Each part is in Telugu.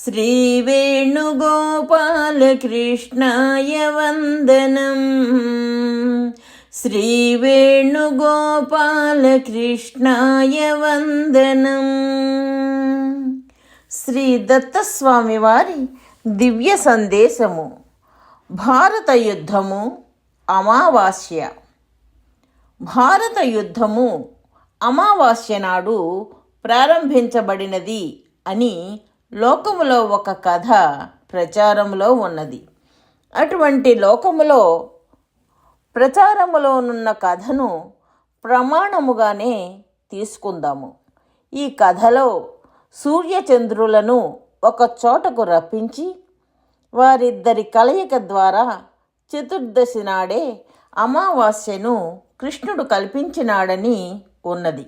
श्रीवेणुगोपालकृष्णाय वन्दनम् శ్రీవేణుగోపాలకృష్ణాయ వందనం శ్రీ దత్తస్వామి వారి దివ్య సందేశము భారత యుద్ధము అమావాస్య భారత యుద్ధము అమావాస్య నాడు ప్రారంభించబడినది అని లోకములో ఒక కథ ప్రచారములో ఉన్నది. అటువంటి లోకములో ప్రచారములోనున్న కథను ప్రమాణముగానే తీసుకుందాము. ఈ కథలో సూర్యచంద్రులను ఒక చోటకు రప్పించి వారిద్దరి కలయిక ద్వారా చతుర్దశి నాడే అమావాస్యను కృష్ణుడు కల్పించినాడని ఉన్నది.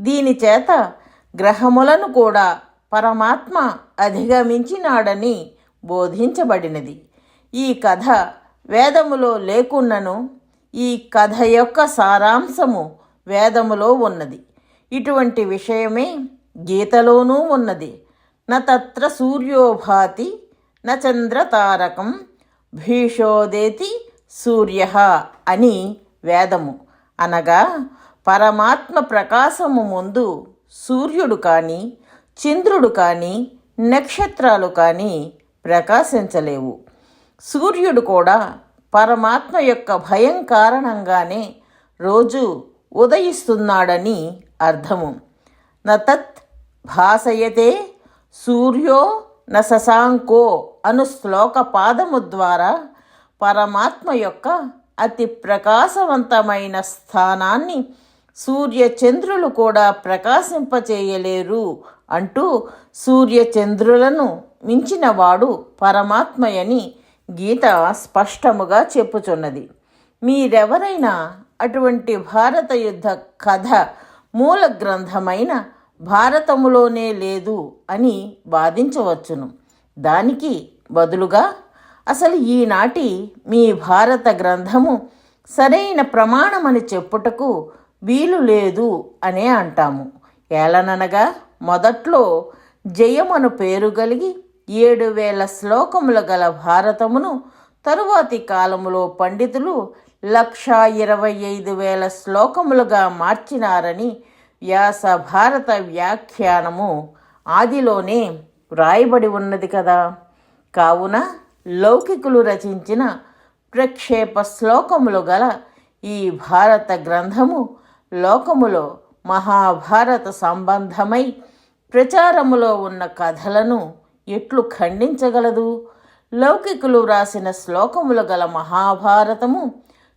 దీని చేత గ్రహములను కూడా పరమాత్మ అధిగమించినాడని బోధించబడినది. ఈ కథ వేదములో లేకున్నను ఈ కథ యొక్క సారాంశము వేదములో ఉన్నది. ఇటువంటి విషయమే గీతలోనూ ఉన్నది. న తత్ర సూర్యోభాతి న చంద్రతారకం భీషోదేతి సూర్య అని వేదము. అనగా పరమాత్మ ప్రకాశము ముందు సూర్యుడు కానీ చంద్రుడు కానీ నక్షత్రాలు కానీ ప్రకాశించలేవు. సూర్యుడు కూడా పరమాత్మ యొక్క భయం కారణంగానే రోజు ఉదయిస్తున్నాడని అర్థము. నతత్ భాసయతే సూర్యో న అను శ్లోక పాదము ద్వారా పరమాత్మ యొక్క అతి ప్రకాశవంతమైన స్థానాన్ని సూర్యచంద్రులు కూడా ప్రకాశింపచేయలేరు అంటూ సూర్యచంద్రులను మించినవాడు పరమాత్మయని గీత స్పష్టముగా చెప్పుచున్నది. మీరెవరైనా అటువంటి భారత యుద్ధ కథ మూల గ్రంథమైన భారతములోనే లేదు అని వాదించవచ్చును. దానికి బదులుగా అసలు ఈనాటి మీ భారత గ్రంథము సరైన ప్రమాణమని చెప్పుటకు వీలు లేదు అనే అంటాము. ఏలననగా మొదట్లో జయమను పేరు కలిగి ఏడు వేల శ్లోకములు గల భారతమును తరువాతి కాలములో పండితులు లక్షా ఇరవై ఐదు వేల శ్లోకములుగా మార్చినారని వ్యాస భారత వ్యాఖ్యానము ఆదిలోనే వ్రాయబడి ఉన్నది కదా. కావున లౌకికులు రచించిన ప్రక్షేప శ్లోకములు గల ఈ భారత గ్రంథము లోకములో మహాభారత సంబంధమై ప్రచారములో ఉన్న కథలను ఎట్లు ఖండించగలదు? లౌకికులు వ్రాసిన శ్లోకములు గల మహాభారతము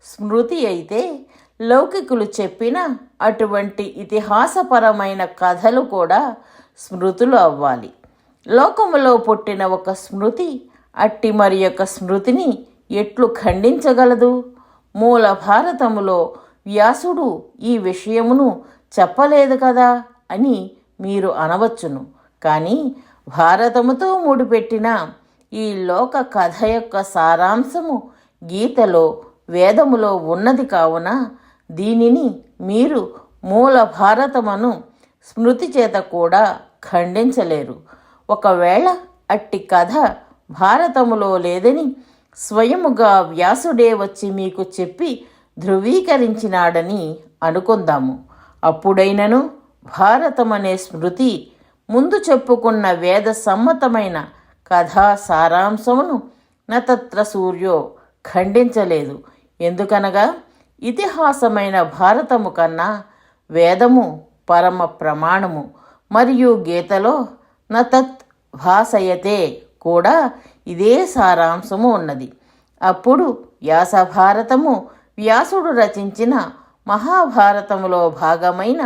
స్మృతి అయితే లౌకికులు చెప్పిన అటువంటి ఇతిహాసపరమైన కథలు కూడా స్మృతులు అవ్వాలి. లోకములో పుట్టిన ఒక స్మృతి అట్టి మరి యొక్క స్మృతిని ఎట్లు ఖండించగలదు? మూల భారతములో వ్యాసుడు ఈ విషయమును చెప్పలేదు కదా అని మీరు అనవచ్చును. కానీ భారతముతో ముడిపెట్టిన ఈ లోక కథ యొక్క సారాంశము గీతలో వేదములో ఉన్నది కావున దీనిని మీరు మూల భారతమును స్మృతి చేత కూడా ఖండించలేరు. ఒకవేళ అట్టి కథ భారతములో లేదని స్వయముగా వ్యాసుడే వచ్చి మీకు చెప్పి ధృవీకరించినాడని అనుకుందాము. అప్పుడైనను భారతమనే స్మృతి ముందు చెప్పుకున్న వేద సమ్మతమైన కథా సారాంశమును నతత్ర సూర్యో ఖండించలేదు. ఎందుకనగా ఇతిహాసమైన భారతము కన్నా వేదము పరమ ప్రమాణము మరియు గీతలో నతత్ భాసయతే కూడా ఇదే సారాంశము ఉన్నది. అప్పుడు వ్యాస భారతము వ్యాసుడు రచించిన మహాభారతములో భాగమైన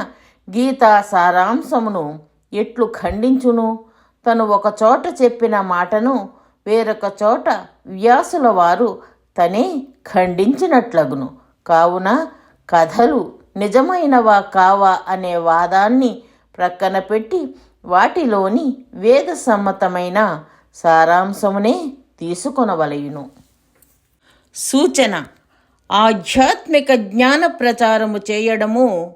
గీతా సారాంశమును ఎట్లు ఖండించును? తను ఒక చోట చెప్పిన మాటను వేరొక చోట వ్యాసుల వారు తనే ఖండించినట్లగును. కావున కథలు నిజమైనవా కావా అనే వాదాన్ని ప్రక్కన పెట్టి వాటిలోని వేద సమ్మతమైన సారాంశమునే తీసుకొనవలయును. సూచన. ఆధ్యాత్మిక జ్ఞాన ప్రచారము చేయడము